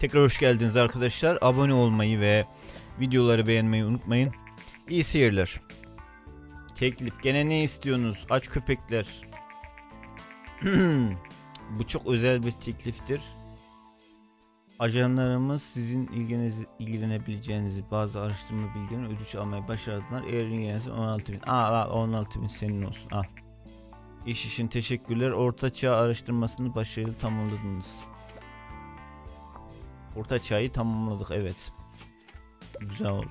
Tekrar hoş geldiniz arkadaşlar. Abone olmayı ve videoları beğenmeyi unutmayın. İyi seyirler. Teklif gene ne istiyorsunuz? Aç köpekler. Bu çok özel bir tekliftir. Ajanlarımız sizin ilginizi, ilgilenebileceğinizi bazı araştırma bilgilerini ödünç almayı başardılar. Eğer ilgilenirse 16 bin. Aa, 16 bin senin olsun. Al. İş için teşekkürler. Orta çağ araştırmasını başarılı tamamladınız. Orta çağı tamamladık evet. Güzel oldu.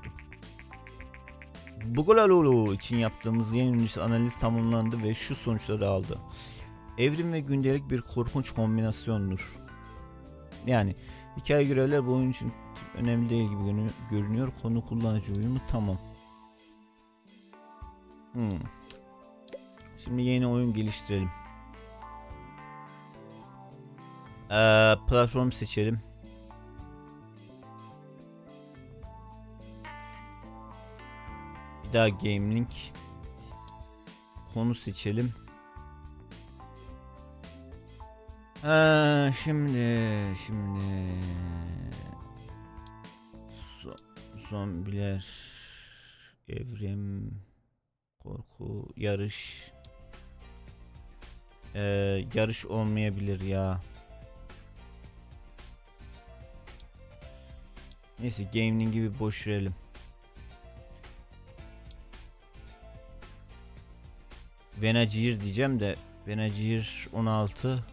Bugalalolo için yaptığımız yenilmiş analiz tamamlandı ve şu sonuçları aldı. Evrim ve gündelik bir korkunç kombinasyondur. Yani hikaye görevler bu oyun için önemli değil gibi görünüyor. Konu kullanıcı uyumu tamam. Hmm. Şimdi yeni oyun geliştirelim. Ee, platform seçelim. Bir daha Game Link. Konu seçelim. Ha, şimdi şimdi so, zombiler evrim korku yarış ee, yarış olmayabilir ya neyse gaming gibi boş verelim Venacir diyeceğim de Venacir 16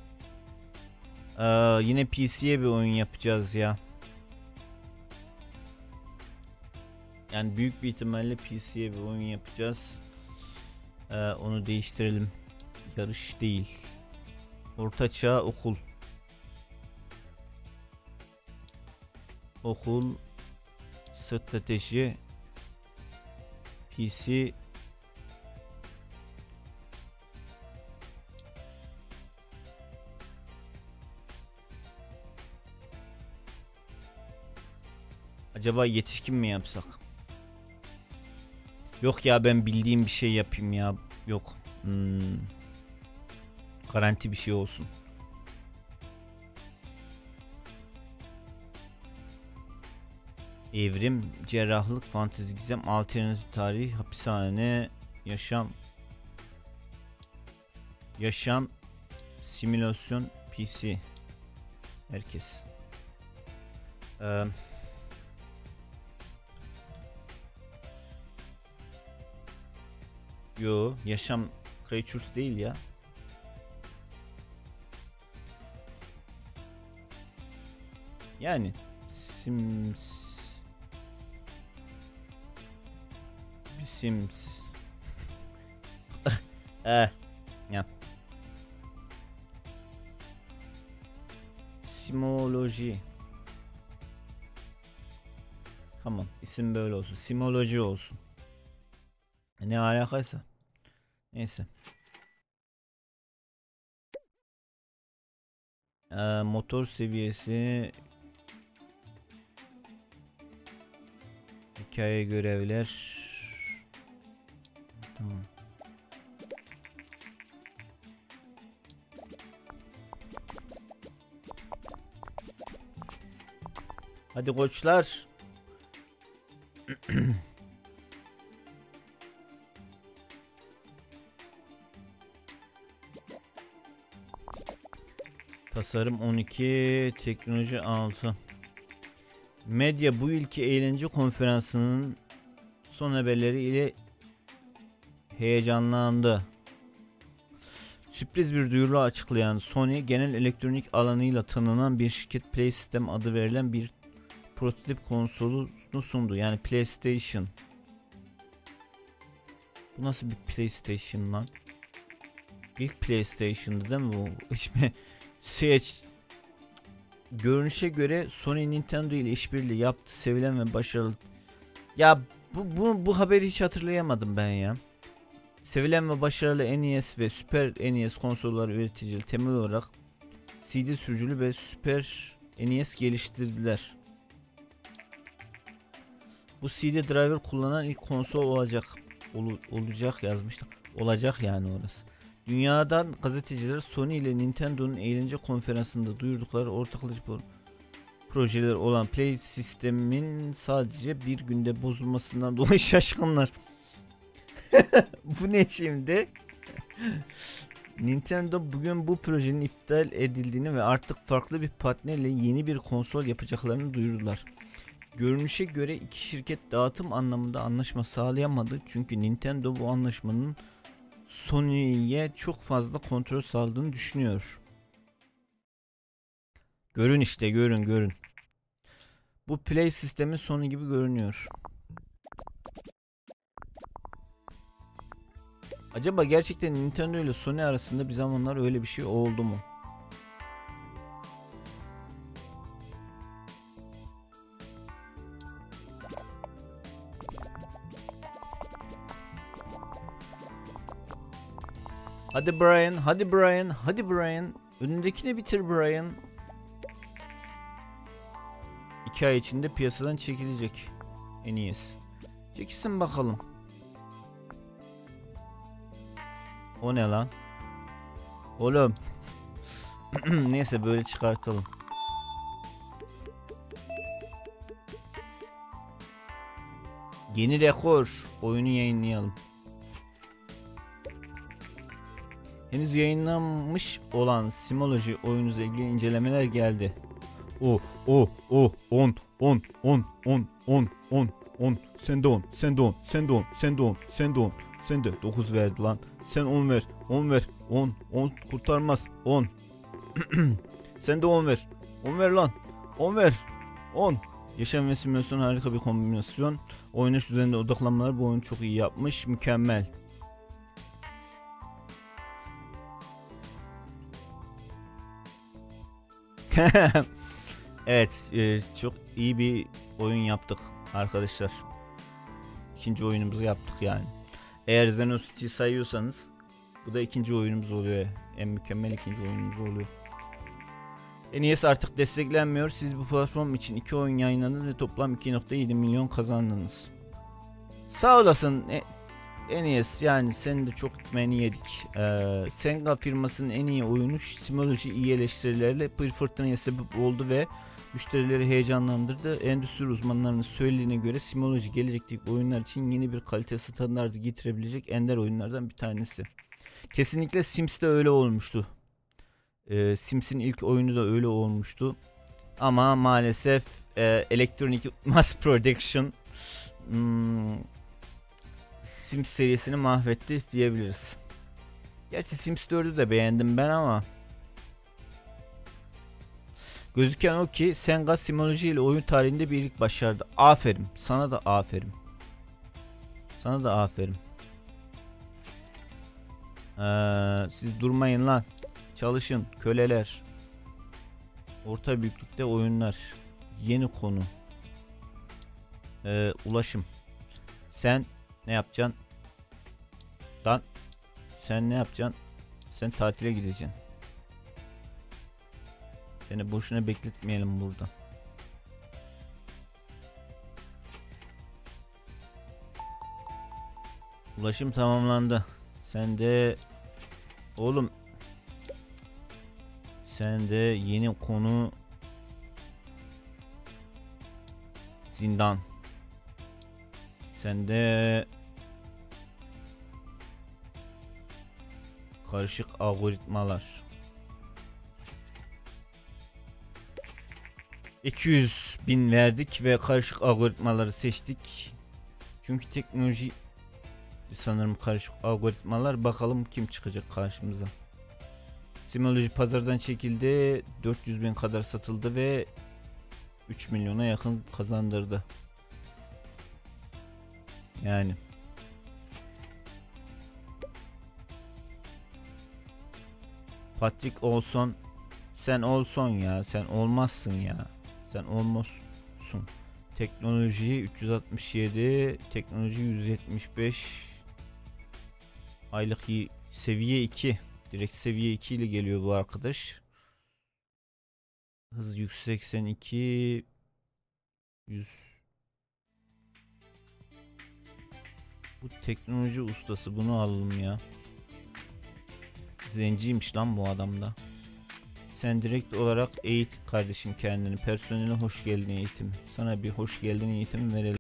ee, yine PC'ye bir oyun yapacağız ya. Yani büyük bir ihtimalle PC'ye bir oyun yapacağız. Ee, onu değiştirelim. Yarış değil. Ortaçağ okul. Okul strateji PC Acaba yetişkin mi yapsak? Yok ya ben bildiğim bir şey yapayım ya. Yok. Hmm. Garanti bir şey olsun. Evrim, cerrahlık, fantezi gizem, alternatif tarih, hapishane, yaşam, yaşam, simülasyon, PC. Herkes. Ee, Yo, yaşam creatures değil ya. Yani Sims. Bir Sims. Eh ya. Simoloji. Tamam isim böyle olsun. Simoloji olsun ne alakaysa neyse ee, motor seviyesi Hikaye görevler. Tamam. Hadi koçlar. Tasarım 12, teknoloji 6. Medya bu ilki eğlence konferansının son haberleri ile heyecanlandı. Sürpriz bir duyuru açıklayan Sony genel elektronik alanıyla tanınan bir şirket PlaySystem adı verilen bir prototip konsolunu sundu. Yani PlayStation. Bu nasıl bir PlayStation lan? İlk PlayStation'dı değil mi bu? Hiç mi? CH görünüşe göre Sony Nintendo ile işbirliği yaptı, sevilen ve başarılı. Ya bu, bu, bu haberi hiç hatırlayamadım ben ya. Sevilen ve başarılı NES ve Super NES konsolları üreticileri temel olarak CD sürücülü ve Super NES geliştirdiler. Bu CD driver kullanan ilk konsol olacak. Ol, olacak yazmışlar. Olacak yani orası. Dünyadan gazeteciler Sony ile Nintendo'nun eğlence konferansında duyurdukları ortaklaşa projeler olan Play sistemin sadece bir günde bozulmasından dolayı şaşkınlar. Bu ne şimdi? Nintendo bugün bu projenin iptal edildiğini ve artık farklı bir partnerle yeni bir konsol yapacaklarını duyurdular. Görünüşe göre iki şirket dağıtım anlamında anlaşma sağlayamadı çünkü Nintendo bu anlaşmanın Sony'ye çok fazla kontrol sağladığını düşünüyor. Görün işte görün görün. Bu Play sistemin sonu gibi görünüyor. Acaba gerçekten Nintendo ile Sony arasında bir zamanlar öyle bir şey oldu mu? Hadi Brian, hadi Brian, hadi Brian. Önündekini bitir Brian. İki ay içinde piyasadan çekilecek. En iyisi. Çekilsin bakalım. O ne lan? Oğlum. Neyse böyle çıkartalım. Yeni rekor. Oyunu yayınlayalım. Henüz yayınlanmış olan Simology oyunuzla ilgili incelemeler geldi. O, o, o, 10, 10, 10, 10, 10, 10, 10. Sen de 10, sen de 10, sen de 10, sen de 10, sen de 10. Sen de 9 verdi lan. Sen 10 ver, 10 ver. 10, 10 kurtarmaz. 10. sen de 10 ver. 10 ver lan. 10 ver. 10. Yaşam ve simülasyon harika bir kombinasyon. Oynanış üzerinde odaklanmalar bu oyunu çok iyi yapmış. Mükemmel. evet, e, çok iyi bir oyun yaptık arkadaşlar. İkinci oyunumuzu yaptık yani. Eğer Xenosity sayıyorsanız bu da ikinci oyunumuz oluyor. En mükemmel ikinci oyunumuz oluyor. NES artık desteklenmiyor. Siz bu platform için iki oyun yayınladınız ve toplam 2.7 milyon kazandınız. Sağ olasın e, NES yani senin de çok ekmeğini yedik. Ee, Senga firmasının en iyi oyunu Simology iyi eleştirilerle bir fırtınaya sebep oldu ve müşterileri heyecanlandırdı. Endüstri uzmanlarının söylediğine göre Simology gelecekteki oyunlar için yeni bir kalite standartı getirebilecek ender oyunlardan bir tanesi. Kesinlikle Sims'te öyle olmuştu. Ee, Sims'in ilk oyunu da öyle olmuştu. Ama maalesef e, Electronic Mass Production hmm, Sims serisini mahvetti diyebiliriz. Gerçi Sims 4'ü de beğendim ben ama Gözüken o ki Senga Simoloji ile oyun tarihinde bir ilk başardı. Aferin. Sana da aferin. Sana da aferin. Ee, siz durmayın lan. Çalışın köleler. Orta büyüklükte oyunlar. Yeni konu. Ee, ulaşım. Sen ne yapacaksın? Lan sen ne yapacaksın? Sen tatile gideceksin. Seni boşuna bekletmeyelim burada. Ulaşım tamamlandı. Sen de oğlum sen de yeni konu zindan. Sen de karışık algoritmalar. 200 bin verdik ve karışık algoritmaları seçtik. Çünkü teknoloji sanırım karışık algoritmalar bakalım kim çıkacak karşımıza. Simoloji pazardan çekildi. 400 bin kadar satıldı ve 3 milyona yakın kazandırdı. Yani. Patrick Olson sen olson ya sen olmazsın ya. Sen olmazsın. Teknoloji 367, teknoloji 175. Aylık seviye 2. Direkt seviye 2 ile geliyor bu arkadaş. Hız 182 100 Bu teknoloji ustası bunu alalım ya. Zenciymiş lan bu adamda. Sen direkt olarak eğit kardeşim kendini. Personeline hoş geldin eğitimi. Sana bir hoş geldin eğitimi verelim.